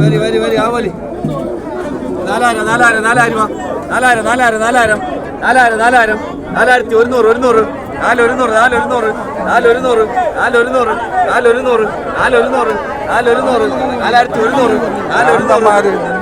വരി വരി വരി ആ വലി നാലായിരം നാലായിരം നാലായിരം നാലായിരം നാലായിരം നാലായിരം. നാലായിരം നാലായിരം. നാലായിരത്തി ഒരുന്നൂറ് ഒരുന്നൂറ്. നാലൊരുന്നൂറ് നാലൊരുന്നൂറ്. നാലൊരുന്നൂറ് നാലൊരുന്നൂറ്. നാലൊരുന്നൂറ് നാലൊരുന്നൂറ്. നാലൊരുന്നൂറ് നാലായിരത്തി ഒരുന്നൂറ്. നാലൊരുന്നൂറ്.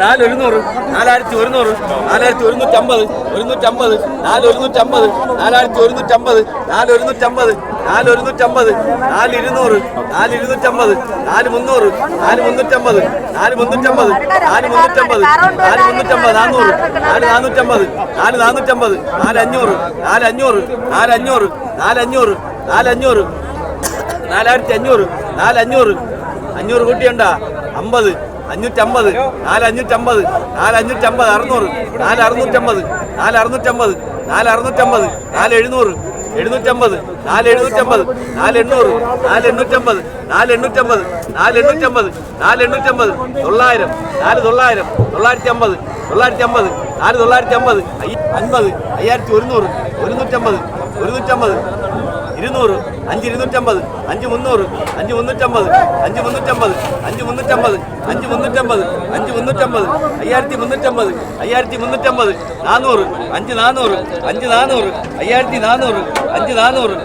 നാല് ഒരുന്നൂറ് നാലായിരത്തി ഒരുന്നൂറ് നാലായിരത്തി ഒരുന്നൂറ്റമ്പത് ഒരുന്നൂറ്റമ്പത് നാല് ഒരുന്നൂറ്റമ്പത് നാലായിരത്തി ഒരുന്നൂറ്റമ്പത് നാല് ഒരുന്നൂറ്റമ്പത് നാല് ഒരുന്നൂറ്റമ്പത് നാല് ഇരുന്നൂറ് നാല് ഇരുന്നൂറ്റമ്പത് നാല് മുന്നൂറ് നാല് മുന്നൂറ്റമ്പത് നാല് മുന്നൂറ്റമ്പത് നാല് മുന്നൂറ്റമ്പത് നാല് മുന്നൂറ്റമ്പത് നാന്നൂറ് നാല് നാന്നൂറ്റമ്പത് നാല് നാന്നൂറ്റമ്പത് നാല് അഞ്ഞൂറ് നാല് അഞ്ഞൂറ് നാല് അഞ്ഞൂറ് നാല് അഞ്ഞൂറ് നാല് അഞ്ഞൂറ് നാലായിരത്തി അഞ്ഞൂറ് നാല് അഞ്ഞൂറ് അഞ്ഞൂറ് കൂട്ടിയുണ്ടാ? അമ്പത് അഞ്ഞൂറ്റമ്പത് നാല് അഞ്ഞൂറ്റമ്പത് നാല് അഞ്ഞൂറ്റമ്പത് അറുന്നൂറ് നാല് അറുന്നൂറ്റമ്പത് നാല് അറുന്നൂറ്റമ്പത് നാല് അറുന്നൂറ്റമ്പത് നാല് എഴുന്നൂറ് എഴുന്നൂറ്റമ്പത് നാല് എഴുന്നൂറ്റമ്പത് നാല് എണ്ണൂറ് നാല് എണ്ണൂറ്റമ്പത് നാല് എണ്ണൂറ്റമ്പത് നാല് എണ്ണൂറ്റമ്പത് നാല് എണ്ണൂറ്റമ്പത് തൊള്ളായിരം നാല് തൊള്ളായിരം തൊള്ളായിരത്തി അമ്പത് തൊള്ളായിരത്തി അമ്പത് നാല് തൊള്ളായിരത്തി അമ്പത് അൻപത് അയ്യായിരത്തി ഒരുന്നൂറ് ഒരുന്നൂറ്റമ്പത് ഒരുന്നൂറ്റമ്പത് ഇരുന്നൂറ് അഞ്ച് ഇരുന്നൂറ്റമ്പത് അഞ്ച് മുന്നൂറ് അഞ്ച് മുന്നൂറ്റമ്പത് അഞ്ച് മുന്നൂറ്റമ്പത് അഞ്ച് മുന്നൂറ്റമ്പത് അഞ്ച് മുന്നൂറ്റമ്പത് അഞ്ച് മുന്നൂറ്റമ്പത് അയ്യായിരത്തി മുന്നൂറ്റമ്പത് അയ്യായിരത്തി മുന്നൂറ്റമ്പത് നാനൂറ് അഞ്ച് നാനൂറ് അഞ്ച് നാനൂറ് അയ്യായിരത്തി നാനൂറ് അഞ്ച് നാനൂറ്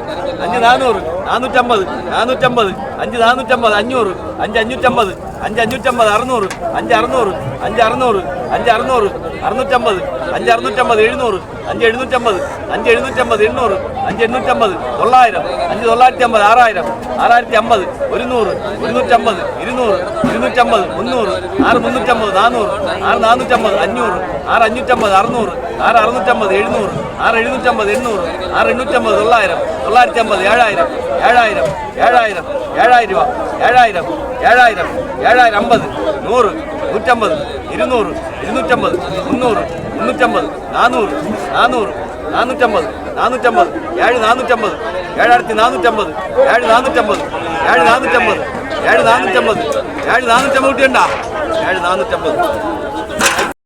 അഞ്ച് നാനൂറ് നാനൂറ്റമ്പത് നാനൂറ്റമ്പത് അഞ്ച് നാനൂറ്റമ്പത് അഞ്ഞൂറ് അഞ്ച് അഞ്ഞൂറ്റമ്പത് അഞ്ച് അഞ്ഞൂറ്റമ്പത് അറുന്നൂറ് അഞ്ച് അറുന്നൂറ് അഞ്ച് അറുന്നൂറ് അഞ്ച് അറുന്നൂറ് അറുന്നൂറ്റമ്പത് അഞ്ച് അറുന്നൂറ്റമ്പത് എഴുന്നൂറ് അഞ്ച് എഴുന്നൂറ്റമ്പത് അഞ്ച് എഴുന്നൂറ്റമ്പത് എണ്ണൂറ് അഞ്ച് എണ്ണൂറ്റമ്പത് തൊള്ളായിരം അഞ്ച് തൊള്ളായിരത്തി അമ്പത് ആറായിരം ആറായിരത്തി അമ്പത് ഒരുന്നൂറ് ഇരുന്നൂറ്റമ്പത് ഇരുന്നൂറ് ഇരുന്നൂറ്റമ്പത് മുന്നൂറ് ആറ് മുന്നൂറ്റമ്പത് നാനൂറ് ആറ് നാനൂറ്റമ്പത് അഞ്ഞൂറ് ആറ് അഞ്ഞൂറ്റമ്പത് അറുന്നൂറ് ആറ് അറുന്നൂറ്റമ്പത് എഴുന്നൂറ്. ആറ് എഴുന്നൂറ്റമ്പത് എണ്ണൂറ്. ആറ് എണ്ണൂറ്റമ്പത് തൊള്ളായിരം. തൊള്ളായിരത്തി അമ്പത് ഏഴായിരം. ഏഴായിരം. ഏഴായിരം. ഏഴായിരം രൂപ. ഏഴായിരം. ഏഴായിരം. ഏഴായിരം അമ്പത്. നൂറ്. നൂറ്റമ്പത്. ഇരുന്നൂറ്. ഇരുന്നൂറ്റമ്പത്. മുന്നൂറ്. മുന്നൂറ്റമ്പത്. നാനൂറ്. നാനൂറ്. നാനൂറ്റമ്പത്. നാനൂറ്റമ്പത്. ഏഴ് നാനൂറ്റമ്പത്. ഏഴായിരത്തി നാനൂറ്റമ്പത്. ഏഴ് നാനൂറ്റമ്പത്. ഏഴ് നാനൂറ്റമ്പത്. ഏഴ് നാനൂറ്റമ്പത്. ഏഴ് നാനൂറ്റമ്പത് കിട്ടിയണ്ട ഏഴ് നാനൂറ്റമ്പത്.